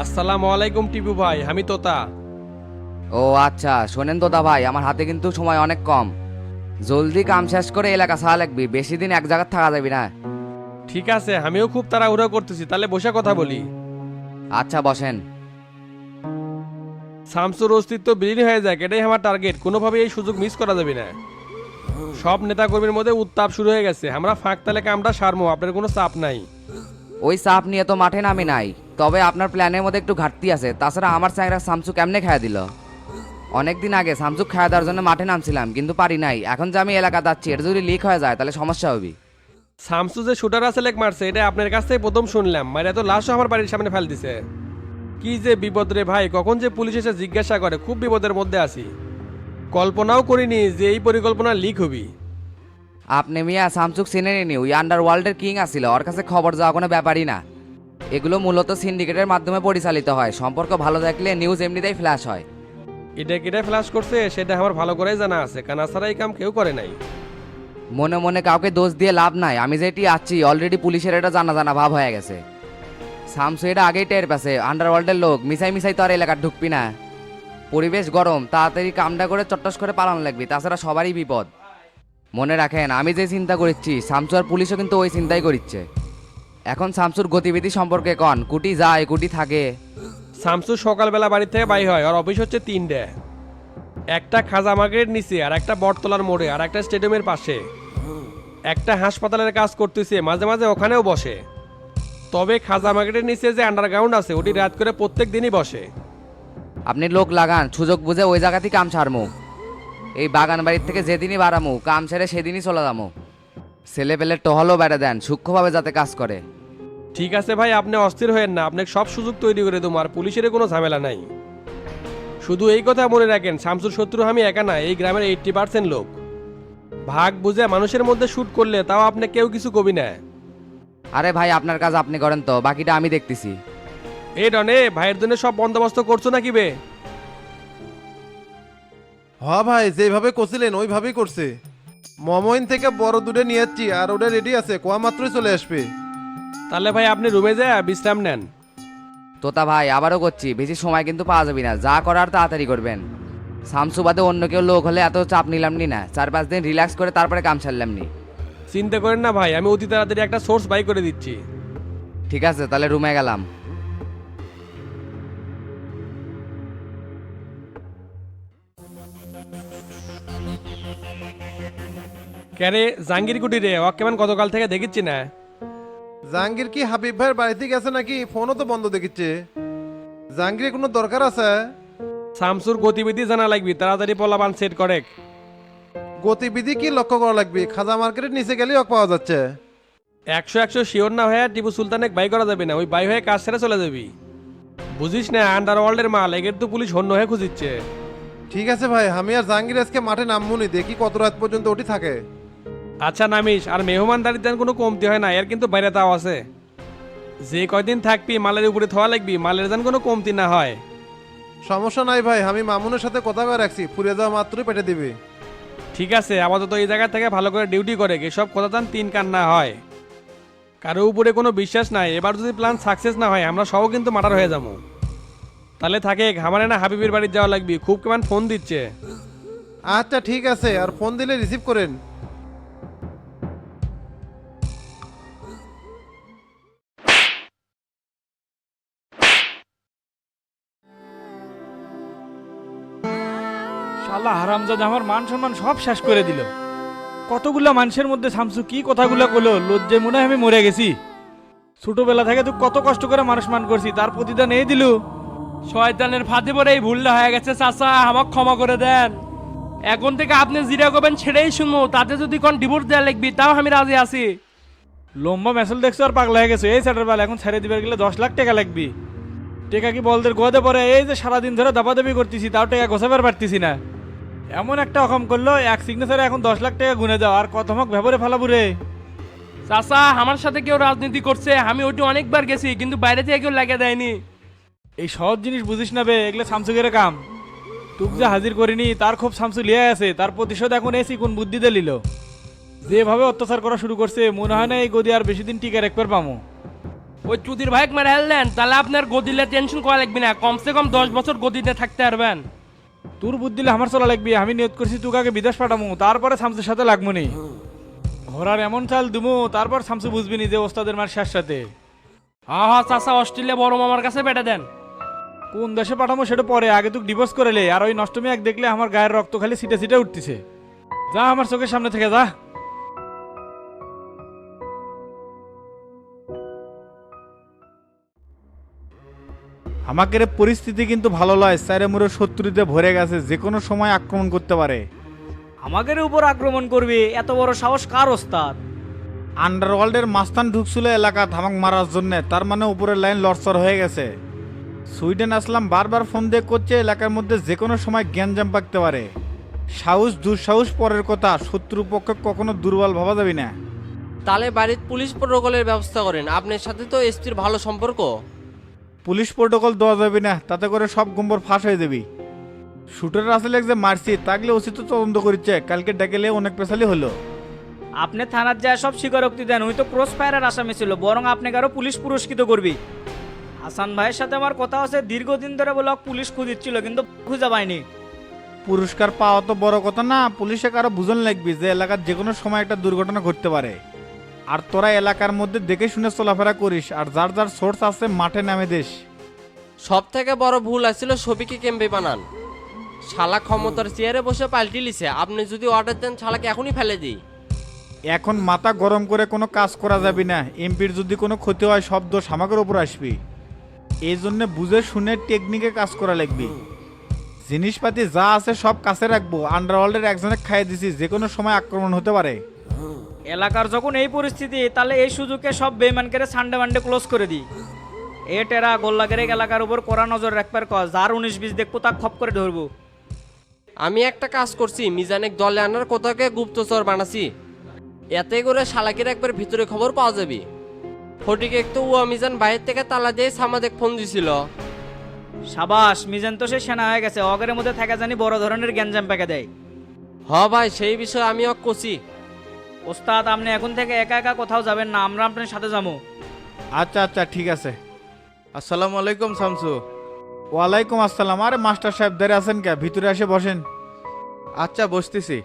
আসসালামু আলাইকুম টিপু ভাই আমি তোতা। ও আচ্ছা শোনেন দাদা ভাই আমার হাতে কিন্তু সময় অনেক কম। জলদি কাম শেষ করে এলাকা ছাড়া লাগবি বেশি দিন এক জায়গায় থাকা যাবি না। ঠিক আছে আমিও খুব তাড়াহুড়ো করতেছি তাহলে বসে কথা বলি। আচ্ছা বসেন। শামসুর অস্তিত্ব বিলীন হয়ে যাক এটাই আমার টার্গেট কোনোভাবে এই সুযোগ মিস করা যাবে না। সব নেতাকর্মীর মধ্যে উত্তাপ শুরু হয়ে গেছে আমরা ফাঁক তালে কামটা সারমো আপনার কোনো চাপ নাই। ওই চাপ নিয়ে তো মাঠে নামি নাই। তবে আপনার প্ল্যানের মধ্যে একটু ঘাটতি আছে। তাছাড়া আমার চ্যাংরা সামসু কেমনে খেয়া দিল? অনেকদিন আগে সামসু খেয়া দেওয়ার জন্য মাঠে নামছিলাম কিন্তু পারি নাই। এখন যে আমি এলাকা যাচ্ছি এটা যদি লিক হয়ে যায় তাহলে সমস্যা হবে। শামসু যে শুটার আছে লেক মারছে এটা আপনার কাছ থেকে প্রথম শুনলাম। মানে তো লাশও আমার বাড়ির সামনে ফেল দিছে। কি যে বিপদ রে ভাই কখন যে পুলিশ এসে জিজ্ঞাসা করে খুব বিপদের মধ্যে আছি। কল্পনাও করিনি যে এই পরিকল্পনা লিক হবি। আপনি মিয়া সামসুক চিনে নিনি ওই আন্ডার ওয়ার্ল্ডের কিং আসছিল ওর কাছে খবর যাওয়া কোনো ব্যাপারই না। এগুলো মূলত সিন্ডিকেটের মাধ্যমে পরিচালিত হয়। সম্পর্ক ভালো থাকলে নিউজ এমনিতেই ফ্ল্যাশ হয়। এটা কেটে ফ্ল্যাশ করছে সেটা আমার ভালো করেই জানা আছে। কানা ছাড়া এই কাম কেউ করে নাই। মনে মনে কাউকে দোষ দিয়ে লাভ নাই। আমি যেটি আছি অলরেডি পুলিশের এটা জানা জানা ভাব হয়ে গেছে। সামসু এটা আগেই টের পাছে আন্ডারওয়ার্ল্ডের লোক মিসাই মিসাই তো আর এলাকার ঢুকবি না। পরিবেশ গরম তাড়াতাড়ি কামটা করে চট্টস করে পালানো লাগবে তাছাড়া সবারই বিপদ। মনে রাখেন আমি যে চিন্তা করছি শামসু আর পুলিশও কিন্তু ওই চিন্তাই করছে এখন শামসুর গতিবিধি সম্পর্কে কন। কুটি যায় কুটি থাকে। শামসু সকালবেলা বাড়ি থেকে বাই হয় আর অফিস হচ্ছে তিনটে। একটা খাজা মার্কেট নিচে আর একটা বটতলার মোড়ে আর একটা স্টেডিয়ামের পাশে। একটা হাসপাতালের কাজ করতেছে মাঝে মাঝে ওখানেও বসে। তবে খাজা মার্কেটের নিচে যে আন্ডারগ্রাউন্ড আছে ওটি রাত করে প্রত্যেক দিনই বসে। আপনি লোক লাগান সুযোগ বুঝে ওই জায়গাতেই কাম ছাড়মু। এই বাগান বাড়ির থেকে যেদিনই বাড়ামু কাম ছেড়ে সেদিনই চলে যাব ছেলে পেলে টহলও বেড়ে দেন সূক্ষ্মভাবে যাতে কাজ করে। ঠিক আছে ভাই আপনি অস্থির হয়েন না। আপনাকে সব সুযোগ তৈরি করে দেবো আর পুলিশের কোনো ঝামেলা নাই। শুধু এই কথা মনে রাখেন শামসুর শত্রু আমি একা না এই গ্রামের এইট্টি পার্সেন্ট লোক। ভাগ বুঝে মানুষের মধ্যে শুট করলে তাও আপনি কেউ কিছু কবি না। আরে ভাই আপনার কাজ আপনি করেন তো বাকিটা আমি দেখতেছি। এই ডনে ভাইয়ের জন্য সব বন্দোবস্ত করছ নাকি বে? হ ভাই যেভাবে করছিলেন ওইভাবেই করছে। মমইন থেকে বড় দূরে নিয়ে যাচ্ছি আর ওটা রেডি আছে কোয়া মাত্রই চলে আসবে। তাহলে ভাই আপনি রুমে যায় বিশ্রাম নেন। তোতা ভাই আবারও করছি বেশি সময় কিন্তু পাওয়া যাবে না যা করার তাড়াতাড়ি করবেন। শামসু বাদে অন্য কেউ লোক হলে এত চাপ নিলাম নি না চার পাঁচ দিন রিল্যাক্স করে তারপরে কাম ছাড়লাম নি চিন্তা করেন না ভাই আমি অতি তাড়াতাড়ি একটা সোর্স বাই করে দিচ্ছি। ঠিক আছে তাহলে রুমে গেলাম। ক্যারে জাঙ্গির কুটি রে ও কেমন গতকাল থেকে দেখিচ্ছি না? জাহাঙ্গীর কি হাবিব ভাইয়ের বাড়িতে গেছে নাকি? ফোনও তো বন্ধ দেখিচ্ছে। জাহাঙ্গীরের কোনো দরকার আছে? শামসুর গতিবিধি জানা লাগবি তাড়াতাড়ি পলাবান সেট করে গতিবিধি কি লক্ষ্য করা লাগবে? খাজা মার্কেটের নিচে গেলেই অক পাওয়া যাচ্ছে। একশো একশো শিওর না হয়ে টিপু সুলতানে বাই করা যাবে না ওই বাই হয়ে কাজ ছেড়ে চলে যাবি। বুঝিস না আন্ডারওয়ার্ল্ডের মাল এগের তো পুলিশ হন্য হয়ে খুঁজিচ্ছে। ঠিক আছে ভাই আমি আর জাহাঙ্গীর আজকে মাঠে নামবুনি দেখি কত রাত পর্যন্ত ওটি থাকে। আচ্ছা নামিস আর মেহমানদারির যেন কোনো কমতি হয় না এর কিন্তু বাইরে তাও আছে। যে কয়দিন থাকবি মালের উপরে থোয়া লাগবি মালের যেন কোনো কমতি না হয়। সমস্যা নাই ভাই আমি মামুনের সাথে কথা বলে রাখছি ফুরে যাওয়া মাত্রই পেটে দিবি। ঠিক আছে আপাতত এই জায়গা থেকে ভালো করে ডিউটি করে এসব কথা যেন তিন কান না হয়। কারও উপরে কোনো বিশ্বাস নাই এবার যদি প্ল্যান সাকসেস না হয় আমরা সব কিন্তু মার্ডার হয়ে যাব। তাহলে থাকে ঘামারে না হাবিবের বাড়ি যাওয়া লাগবি খুব কেমন ফোন দিচ্ছে। আচ্ছা ঠিক আছে আর ফোন দিলে রিসিভ করেন। শালা হারামজাদা আমার মান সম্মান সব শেষ করে দিল। কতগুলা মানুষের মধ্যে শামসু কি কথাগুলো কলো লজ্জায় মনে হয় আমি মরে গেছি। ছোটবেলা থেকে তুই কত কষ্ট করে মানুষ মান করছি, তার প্রতিদান এই দিলু। শয়তানের ফাঁদে পড়ে এই ভুলটা হয়ে গেছে, চাচা, আমাকে ক্ষমা করে দেন। এখন থেকে আপনি জিরা করবেন ছেড়েই শুনব, তাতে যদি কোন ডিভোর্স দেওয়া লিখবি, তাও আমি রাজি আছি। লম্বা মেসেল দেখছ আর পাগলা হয়ে গেছে, এই স্যাটার বেলা এখন ছেড়ে দিবার গেলে দশ লাখ টাকা লাগবি। টেকা কি বলদের গোয়াতে পরে এই যে সারাদিন ধরে দাপাদাপি করতেছি, তাও টাকা গোছাবার পারতেছি না। এমন একটা অকম করল এক সিগনেচারে এখন দশ লাখ টাকা গুনে দাও আর কত মক ভেবরে ফেলাবো রে? চাচা আমার সাথে কেউ রাজনীতি করছে আমি ওইটা অনেকবার গেছি কিন্তু বাইরে থেকে কেউ লাগিয়ে দেয়নি। এই সহজ জিনিস বুঝিস না বে এগুলো সামসুকের কাম। তুক যে হাজির করিনি তার খুব সামসু লিয়ে আছে তার প্রতিশোধ এখন এসি কোন বুদ্ধিতে লিল যেভাবে অত্যাচার করা শুরু করছে মনে হয় না এই গদি আর বেশি দিন টিকে রাখবার পামো। ওই চুদির ভাইক মেরে হেললেন তাহলে আপনার গদিলে টেনশন করা লাগবে না কমসে কম দশ বছর গদিতে থাকতে পারবেন। তোর বুদ্ধিলে আমার চলা লাগবে, আমি নিয়োগ করছি, তোকে বিদেশ পাঠামো, তারপরে শামসুর সাথে লাগবো নি। ঘোরার এমন চাল দুমো, তারপর শামসু বুঝবি নি যে ওস্তাদের মার শেষ সাথে। হা হা চাচা, অস্ট্রেলিয়া বড় মামার কাছে বেটে দেন। কোন দেশে পাঠামো সেটা পরে, আগে তুই ডিভোর্স করে লে, আর ওই নষ্টমী এক দেখলে আমার গায়ের রক্ত খালি সিটে সিটে উঠতেছে। যা আমার চোখের সামনে থেকে, যা। আমাদের এ পরিস্থিতি কিন্তু ভালো লয় স্যারে মুরে শত্রুতে ভরে গেছে যে কোনো সময় আক্রমণ করতে পারে। আমাদের উপর আক্রমণ করবে এত বড় সাহস কার ওস্তাদ? আন্ডারওয়ার্ল্ডের মাস্তান ঢুকছিল এলাকা ধামাক মারার জন্য তার মানে উপরের লাইন লড়সর হয়ে গেছে। সুইডেন আসলাম বারবার ফোন দিয়ে করছে এলাকার মধ্যে যে কোনো সময় গ্যাঞ্জাম পাকতে পারে। সাহস দুঃসাহস পরের কথা শত্রু পক্ষে কখনো দুর্বল ভাবা যাবে না। তাহলে বাড়ির পুলিশ প্রোটোকলের ব্যবস্থা করেন আপনার সাথে তো এসটির ভালো সম্পর্ক। পুলিশ প্রোটোকল দেওয়া যাবে না তাতে করে সব গুম্বর ফাঁস হয়ে যাবি। শুটার আসলে যে মারছি তাগলে উচিত তদন্ত করেছে কালকে ডেকেলে অনেক পেশালি হলো। আপনি থানার যা সব স্বীকারোক্তি দেন ওই তো ক্রস ফায়ারের আসামি ছিল বরং আপনাকে আরও পুলিশ পুরস্কৃত করবি। হাসান ভাইয়ের সাথে আমার কথা আছে দীর্ঘদিন ধরে বলে পুলিশ খুঁজিচ্ছিল কিন্তু খুঁজে পায়নি পুরস্কার পাওয়া তো বড় কথা না পুলিশে কারও বুঝন লাগবে যে এলাকার যে কোনো সময় একটা দুর্ঘটনা ঘটতে পারে। আর তোরা এলাকার মধ্যে দেখে শুনে চলাফেরা করিস আর যার যার সোর্স আছে মাঠে নামে দেশ সব থেকে বড় ভুল আসছিল ছবিকে কেমবে বানান। শালা ক্ষমতার চেয়ারে বসে পাল্টি লিছে আপনি যদি অর্ডার দেন শালাকে এখনই ফেলে দিই। এখন মাথা গরম করে কোনো কাজ করা যাবে না এমপির যদি কোনো ক্ষতি হয় সব দোষ আমাদের ওপর আসবি। এই জন্য বুঝে শুনে টেকনিকে কাজ করা লাগবে। জিনিসপাতি যা আছে সব কাছে রাখব আন্ডারওয়ার্ল্ডের একজনে খাইয়ে দিছি যে কোনো সময় আক্রমণ হতে পারে। এলাকার যখন এই পরিস্থিতি তাহলে এই সুযোগে সব বেমানকে সানডে মানডে ক্লোজ করে দিই। এ টেরা গোল্লাগের এলাকার উপর কড়া নজর রাখবার কজ যার উনিশ বিশ দেখব তা খপ করে ধরবো। আমি একটা কাজ করছি মিজানের দলে আনার কোথাকে গুপ্তচর বানাছি। এতে করে শালাকের একবার ভিতরে খবর পাওয়া যাবে। ফটিকে একটু ও মিজান বাইরের থেকে তালা দিয়ে সামাদেক ফোন দিছিল। সাবাস মিজান তো সে সেনা হয়ে গেছে অগের মধ্যে থাকা জানি বড় ধরনের গ্যাঞ্জাম পেকে দেয়। হ ভাই সেই বিষয়ে আমি অক কছি ওস্তাদ, আপনি এখন থেকে একা একা কোথাও যাবেন না, আমরা আপনার সাথে যাব। আচ্ছা আচ্ছা ঠিক আছে। আসসালামু আলাইকুম, শামসু। ওয়ালাইকুম আসসালাম। আরে, মাস্টার সাহেব দাঁড়িয়ে আছেন কে? ভিতরে এসে বসেন। আচ্ছা বসতেছি।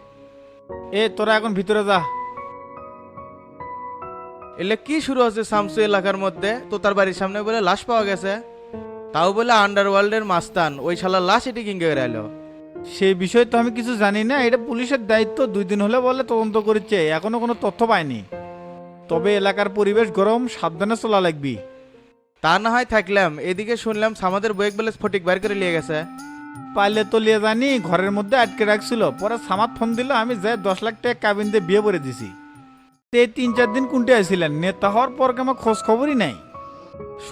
এ, তোরা এখন ভিতরে যা। এলে কি শুরু হচ্ছে শামসু এলাকার মধ্যে? তো তার বাড়ির সামনে বলে লাশ পাওয়া গেছে। তাও বলে আন্ডারওয়ার্ল্ডের মাস্তান, ওই শালা লাশ এটি কিনকে এলো সেই বিষয়ে তো আমি কিছু জানি না। এটা পুলিশের দায়িত্ব। দুই দিন হলে বলে তদন্ত করেছে। এখনও কোনো তথ্য পাইনি। তবে এলাকার পরিবেশ গরম সাবধানে চলা লাগবি। তা না হয় থাকলাম। এদিকে শুনলাম সামাদের বয়েক বলে স্ফটিক বাইর করে নিয়ে গেছে। পাইলে তো লিয়ে জানি ঘরের মধ্যে আটকে রাখছিল। পরে সামাদ ফোন দিল আমি যাই দশ লাখ টাকা কাবিন দিয়ে বিয়ে করে দিছি। তে তিন চার দিন কুন্টে আসছিলেন নেতা হওয়ার পর কি আমার খোঁজ খবরই নাই?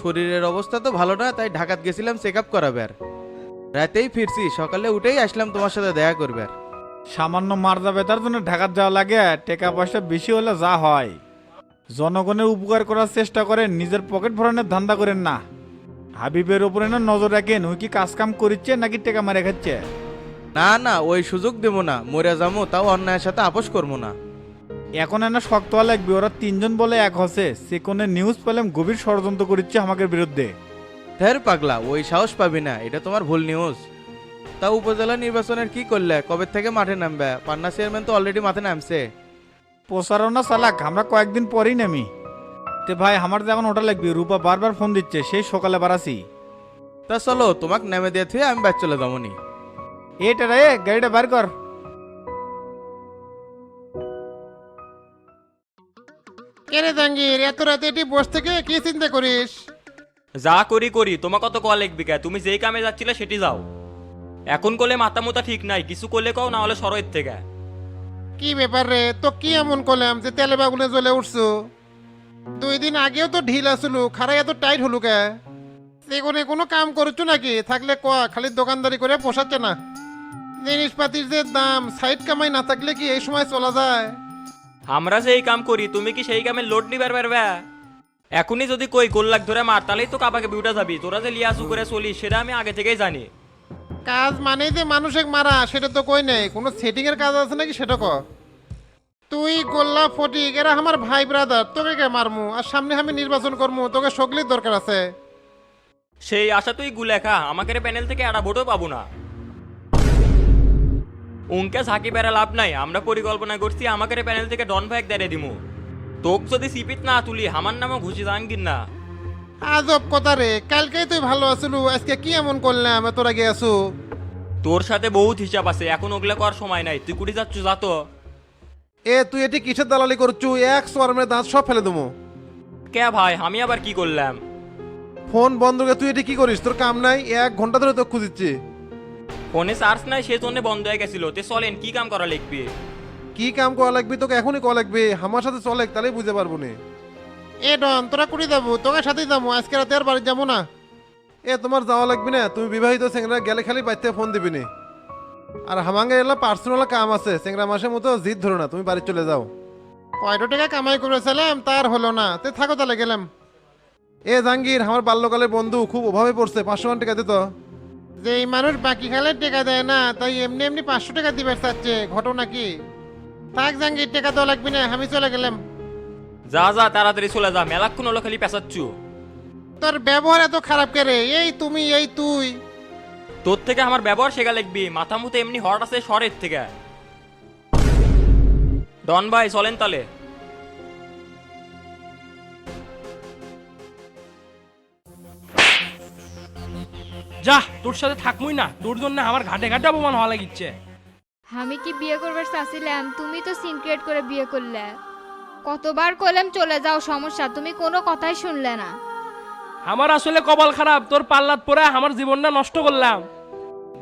শরীরের অবস্থা তো ভালো না তাই ঢাকাত গেছিলাম চেক আপ করাবার রাতেই ফিরছি সকালে উঠেই আসলাম তোমার সাথে দেখা করবে। সামান্য মার্জা বেতার জন্য ঢাকার যাওয়া লাগে টাকা পয়সা বেশি হলে যা হয়। জনগণের উপকার করার চেষ্টা করেন নিজের পকেট ভরানোর ধান্দা করেন না। হাবিবের উপরে না নজর রাখেন ওই কি কাজ কাম করিচ্ছে নাকি টেকা মারে খাচ্ছে? না না ওই সুযোগ দেবো না মরে যাব তাও অন্যায়ের সাথে আপোষ করব না। এখন এনে শক্ত লাগবে ওরা তিনজন বলে এক হসে সেকোনে নিউজ পেলাম গভীর ষড়যন্ত্র করিচ্ছে আমাদের বিরুদ্ধে। ফের পাগলা ওই সাহস পাবি না এটা তোমার ভুল নিউজ তা উপজেলা নির্বাচনের কি করলে? কবে থেকে মাঠে নামবে? পান্না চেয়ারম্যান তো অলরেডি মাঠে নামছে। প্রচারণা চালাক আমরা কয়েকদিন পরেই নামি। তে ভাই আমার যে এখন ওটা লাগবে রূপা বারবার ফোন দিচ্ছে সেই সকালে বাড়াছি তা চলো তোমাকে নেমে দিয়ে থুয়ে আমি ব্যাচ চলে যাবনি। এটা রে গাড়িটা বার কর। কেরে জাঙ্গির এত রাতে এটি বস থেকে কি চিন্তা করিস? যা করি করি। তোমার কত কল লিখবি কে? তুমি যেই কামে যাচ্ছিলে সেটি যাও। এখন করলে মাথা মোতা ঠিক নাই। কিছু করলে কও না হলে সরয়ের থেকে। কি ব্যাপার রে? তো কি এমন করলাম যে তেলে বাগুনে জ্বলে উঠছো? দুই দিন আগেও তো ঢিল আসলো খারাই এত টাইট হলো কে? সেগুনে কোনো কাম করছ নাকি? থাকলে ক খালি দোকানদারি করে পোষাচ্ছে না। জিনিসপাতির যে দাম সাইড কামাই না থাকলে কি এই সময় চলা যায়? আমরা সেই কাম করি তুমি কি সেই কামে লোড নিবার পারবে? এখনই যদি কই গোল লাখ ধরে মার তাহলেই তো কাবাকে বিউটা যাবি। তোরা যে লিয়াসু করে চলিস সেটা আমি আগে থেকেই জানি। কাজ মানেই যে মানুষের মারা সেটা তো কই নেই। কোনো সেটিং এর কাজ আছে নাকি সেটা ক তুই গোল্লা ফটিক এরা আমার ভাই ব্রাদার তোকে কে মারমু? আর সামনে আমি নির্বাচন করমু তোকে সগলির দরকার আছে। সেই আশা তুই গুলেখা আমাকে প্যানেল থেকে একটা ভোটও পাবো না। উনকে ঝাঁকি বেড়া লাভ নাই আমরা পরিকল্পনা করছি আমাকে প্যানেল থেকে ডন ভাইক দাঁড়িয়ে দিমু। তোক যদি সিপিত না তুলি আমার নামও ঘুষি দাঙ্গিন না। আজব কথা রে কালকেই তুই ভালো আছিলু আজকে কি এমন করলাম তোরা গিয়ে আসু তোর সাথে বহুত হিসাব আছে এখন ওগুলো করার সময় নাই তুই কুড়ি যাচ্ছ যা তো। এ তুই এটি কিসের দালালি করছু? এক সোয়ারমের দাঁত সব ফেলে দেবো। কে ভাই আমি আবার কি করলাম? ফোন বন্ধ করে তুই এটি কি করিস? তোর কাম নাই এক ঘণ্টা ধরে তোকে খুঁজিচ্ছি ফোনে চার্জ নাই সেই জন্য বন্ধ হয়ে গেছিল। তে চলেন কি কাম করা লিখবি? কি কাম করা লাগবে? তোকে এখনই করা লাগবে। আমার সাথে চলে তাহলেই বুঝতে পারব না। এ ডন তোরা কুড়ি যাব তোকে সাথেই যাব আজকে রাতে আর বাড়ি যাব না। এ তোমার যাওয়া লাগবে না? তুমি বিবাহিত সেংরা গেলে খালি বাড়িতে ফোন দিবি না। আর হামাঙ্গে এলা পার্সোনাল কাম আছে সেংরা মাসের মতো জিদ ধরো না তুমি বাড়ি চলে যাও। কয়টা টাকা কামাই করেছিলাম তার হলো না। তে থাকো তাহলে গেলাম। এ জাহাঙ্গীর আমার বাল্যকালের বন্ধু খুব অভাবে পড়ছে পাঁচশো মান টাকা দিত যে এই মানুষ বাকি খালে টাকা দেয় না তাই এমনি এমনি পাঁচশো টাকা দিবে চাচ্ছে ঘটনা কি? থাক জাঙ্গির টাকা দেওয়া লাগবে না আমি চলে গেলাম। যা যা তাড়াতাড়ি চলে যা মেলাক্ষণ হলো খালি পেঁচাচ্ছু। তোর ব্যবহার এত খারাপ করে এই তুমি এই তুই। তোর থেকে আমার ব্যবহার শেখা লিখবি মাথা মুতে এমনি হট আছে শরের থেকে। ডন ভাই চলেন তালে যা তোর সাথে থাকবই না তোর জন্য আমার ঘাটে ঘাটে অপমান হওয়া লাগিচ্ছে। আমি কি বিয়ে করবার চাচ্ছিলাম? তুমি তো সিন ক্রিয়েট করে বিয়ে করলে। কতবার করলাম চলে যাও সমস্যা। তুমি কোনো কথাই শুনলে না। আমার আসলে কপাল খারাপ। তোর পাল্লাত পরে আমার জীবনটা নষ্ট করলাম।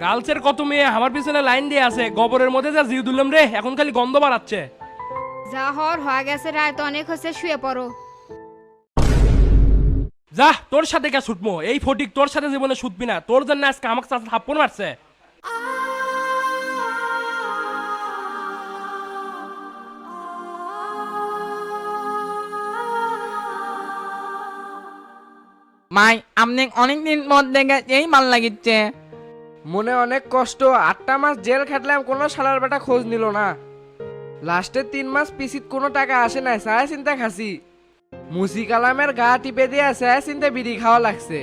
গার্লসের কত মেয়ে আমার পিছনে লাইন দিয়ে আছে। গোবরের মধ্যে যা জিউ দিলাম রে এখন খালি গন্ধ বাড়াচ্ছে। যা হর হয়ে গেছে রায় তো অনেক হচ্ছে শুয়ে পড়ো। যা তোর সাথে কে ছুটবো এই ফটিক তোর সাথে জীবনে ছুটবি না। তোর জন্য আজকে আমাকে থাপ্পড় মারছে। মাই আপনি অনেকদিন পর দেখে এই মাল লাগিচ্ছে। মনে অনেক কষ্ট আটটা মাস জেল খাটলাম কোনো সালার বেটা খোঁজ নিল না। লাস্টের তিন মাস পিসিত কোনো টাকা আসে নাই সায়া চিন্তা খাসি। মুসি কালামের গা টিপে দিয়ে সায়া চিন্তা বিড়ি খাওয়া লাগছে।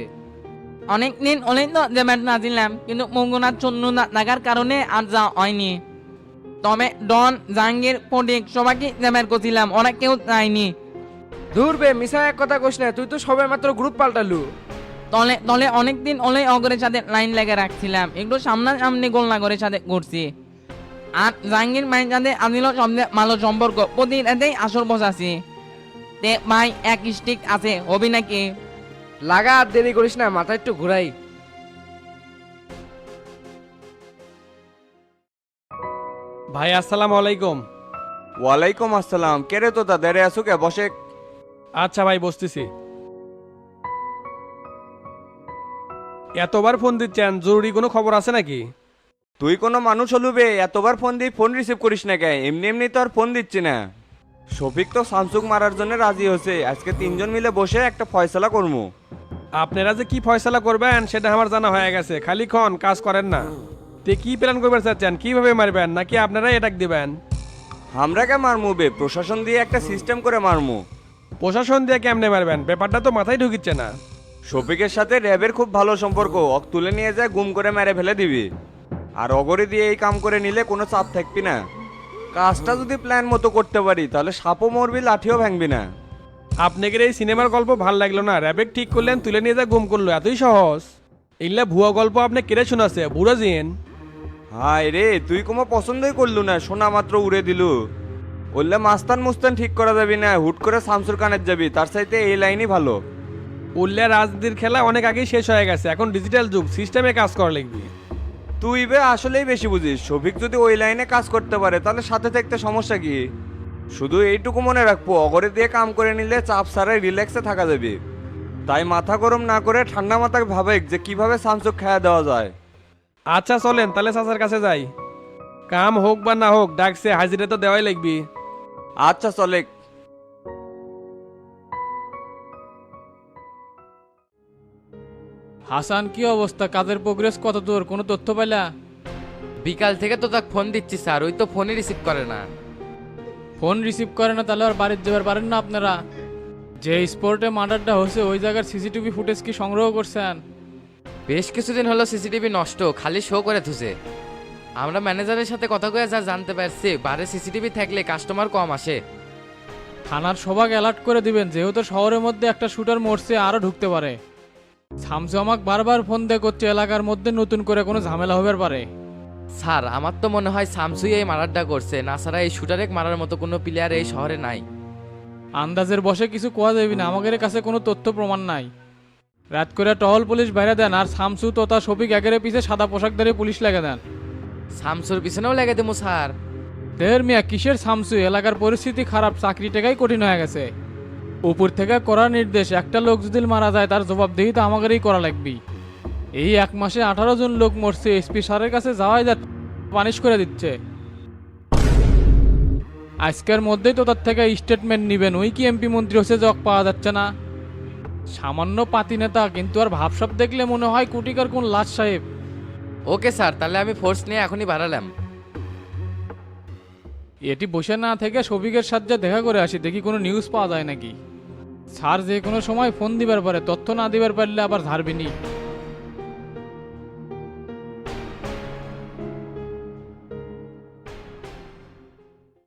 অনেক দিন অনেক জেমেট না দিলাম কিন্তু মঙ্গনাথ চন্নু না থাকার কারণে আর যা হয়নি। তবে ডন জাহাঙ্গীর ফটিক সবাইকে জেমেট করছিলাম অনেক কেউ যায়নি। দূর বে মিশা এক কথা কোস না তুই তো সবে মাত্র গ্রুপ পাল্টালু। তলে তলে অনেক দিন অনেক অগরের সাথে লাইন লেগে রাখছিলাম। একটু সামনাসামনি গোলনা করে সাথে করছি আর জাহাঙ্গীর মায়ের সাথে আনিল সবচেয়ে ভালো সম্পর্ক। প্রতিদিন এতেই আসর বসাছি। তে ভাই এক স্টিক আছে হবি নাকি? লাগা আর দেরি করিস না মাথা একটু ঘুরাই। ভাই আসসালামু আলাইকুম। ওয়ালাইকুম আসসালাম। কে রে তো দাদারে আসুক বসে আচ্ছা ভাই বসতেছি। এতবার ফোন দিচ্ছেন জরুরি কোনো খবর আছে নাকি? তুই কোনো মানুষ হলুবে এতবার ফোন দিয়ে ফোন রিসিভ করিস না কে এমনি এমনি তো আর ফোন দিচ্ছি না। শফিক তো সামসুক মারার জন্য রাজি হয়েছে। আজকে তিনজন মিলে বসে একটা ফয়সালা করব আপনারা যে কি ফয়সালা করবেন সেটা আমার জানা হয়ে গেছে। খালি খন কাজ করেন না। তে কি প্ল্যান করবেন চাচ্ছেন? কীভাবে মারবেন? নাকি আপনারাই অ্যাটাক দিবেন? আমরা কে মারমু বে? প্রশাসন দিয়ে একটা সিস্টেম করে মারমু। প্রশাসন দিয়ে কেমনে মারবেন? ব্যাপারটা তো মাথায় ঢুকিচ্ছে না। শফিকের সাথে র্যাবের খুব ভালো সম্পর্ক। অক তুলে নিয়ে যায় গুম করে মেরে ফেলে দিবি। আর অগরে দিয়ে এই কাম করে নিলে কোনো চাপ থাকবি না। কাজটা যদি প্ল্যান মতো করতে পারি তাহলে সাপও মরবি লাঠিও ভাঙবি না। আপনাদের এই সিনেমার গল্প ভালো লাগল না? র্যাবেক ঠিক করলেন তুলে নিয়ে যা গুম করল। এতই সহজ। এগুলা ভুয়া গল্প আপনি কেড়ে শোনাছে বুড়ো জিন হায় রে তুই কোনো পছন্দই করলু না। শোনা মাত্র উড়ে দিলু। বললে মাস্তান মুস্তান ঠিক করা যাবি না হুট করে শামসুর কানের যাবি তার চাইতে এই লাইনই ভালো। উল্লে রাজনীতির খেলা অনেক আগেই শেষ হয়ে গেছে এখন ডিজিটাল যুগ সিস্টেমে কাজ করা লিখবি। তুই বে আসলেই বেশি বুঝিস শফিক যদি ওই লাইনে কাজ করতে পারে তাহলে সাথে থাকতে সমস্যা কি? শুধু এইটুকু মনে রাখব অগরে দিয়ে কাম করে নিলে চাপ সারাই রিল্যাক্সে থাকা যাবে। তাই মাথা গরম না করে ঠান্ডা মাথায় ভাবে যে কীভাবে শামসুক খাওয়া দেওয়া যায়। আচ্ছা চলেন তাহলে চাচার কাছে যাই। কাম হোক বা না হোক ডাকছে হাজিরা তো দেওয়াই লাগবি আচ্ছা চলে হাসান কি অবস্থা? কাজের প্রোগ্রেস কত দূর? কোনো তথ্য পাইলা? বিকাল থেকে তো তাকে ফোন দিচ্ছি স্যার। ওই তো ফোনই রিসিভ করে না। ফোন রিসিভ করে না তাহলে আর বাড়ির যাবার পারেন না আপনারা। যে স্পোর্টে মার্ডারটা হয়েছে ওই জায়গার সিসিটিভি ফুটেজ কি সংগ্রহ করছেন? বেশ কিছুদিন হলো সিসিটিভি নষ্ট খালি শো করে থুছে আমরা ম্যানেজারের সাথে কথা কয়ে যা জানতে পারছি বারে সিসিটিভি থাকলে কাস্টমার কম আসে। থানার সবাকে অ্যালার্ট করে দিবেন যেহেতু শহরের মধ্যে একটা শুটার মরছে আরও ঢুকতে পারে। শামসু আমাকে বারবার ফোন দিয়ে করছে এলাকার মধ্যে নতুন করে কোনো ঝামেলা হবার পারে। স্যার আমার তো মনে হয় সামসুই এই মারারটা করছে না ছাড়া এই শুটারেক মারার মতো কোনো প্লেয়ার এই শহরে নাই। আন্দাজের বসে কিছু কোয়া যাবি না আমাদের কাছে কোনো তথ্য প্রমাণ নাই। রাত করে টহল পুলিশ বাইরে দেন আর শামসু তোতা শফিক একের পিছে সাদা পোশাকধারী পুলিশ লেগে দেন। সামসুর পিছনেও লেগে দেবো স্যার দেহের মিয়া, কিসের শামসু এলাকার পরিস্থিতি খারাপ, চাকরি টেকাই কঠিন হয়ে গেছে। উপর থেকে করার নির্দেশ, একটা লোক যদি মারা যায়, তার জবাবদিহি তো আমাদেরই করা লাগবে। এই এক মাসে আঠারো জন লোক মরছে, এসপি স্যারের কাছে যাওয়াই যা পানিশ করে দিচ্ছে। আজকের মধ্যেই তো তার থেকে স্টেটমেন্ট নিবেন। ওই কি এমপি মন্ত্রী হচ্ছে, জগ পাওয়া যাচ্ছে না। সামান্য পাতি নেতা, কিন্তু আর ভাবসাব দেখলে মনে হয় কুটিকার কোন লাশ সাহেব। ওকে স্যার, তাহলে আমি ফোর্স নিয়ে এখনই বাড়ালাম। এটি বসে না থেকে সবিকের সাথে দেখা করে আসি, দেখি কোনো নিউজ পাওয়া যায় নাকি। স্যার যে কোনো সময় ফোন দিবার পারে, তথ্য না দিবার পারলে আবার ধারবিনি